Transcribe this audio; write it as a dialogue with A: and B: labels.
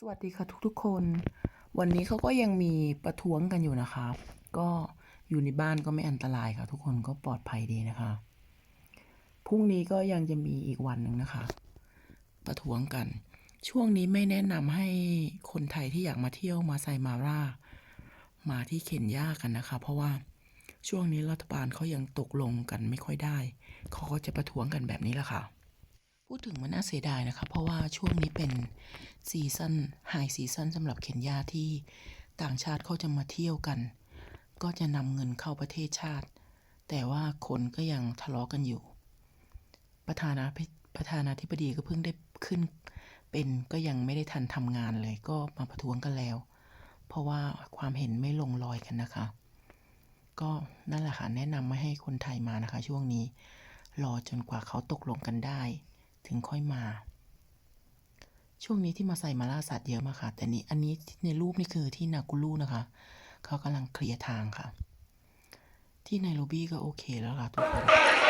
A: สวัสดีค่ะทุกๆคน วันนี้เขาก็ยังมีประท้วงกันอยู่นะคะ ก็อยู่ในบ้านก็ไม่อันตรายค่ะ ทุกคนก็ปลอดภัยดีนะคะพรุ่งนี้ก็ยังจะมีอีกวันหนึ่งนะคะ ประท้วงกัน ช่วงนี้ไม่แนะนำให้คนไทยที่อยากมาเที่ยวมาไซมาร่า มาที่เคนยากันนะคะ เพราะว่าช่วงนี้รัฐบาลเขายังตกลงกันไม่ค่อยได้เขาก็จะประท้วงกันแบบนี้แหละค่ะ พูดถึงมันน่าเสียดายนะคะ เพราะว่าช่วงนี้เป็นซีซันไฮซีซันสำหรับเคนยาที่ต่างชาติเขาจะมาเที่ยวกัน ก็จะนำเงินเข้าประเทศชาติ แต่ว่าคนก็ยังทะเลาะกันอยู่ ประธานาธิประธานาธิบดีก็เพิ่งได้ขึ้นเป็นก็ยังไม่ได้ทันทำงานเลยก็มาประท้วงกันแล้ว เพราะว่าความเห็นไม่ลงรอยกันนะคะ ก็นั่นแหละค่ะแนะนำไม่ให้คนไทยมานะคะ ช่วงนี้รอจนกว่าเขาตกลงกันได้ ถึงค่อยมา ช่วงนี้ที่มาใส่มาล่าสัตว์เยอะมากค่ะ แต่นี่อันนี้ในรูปนี่คือที่นากุลูนะคะ เขากำลังเคลียร์ทางค่ะ ที่ไนโรบีก็โอเคแล้วล่ะทุกคน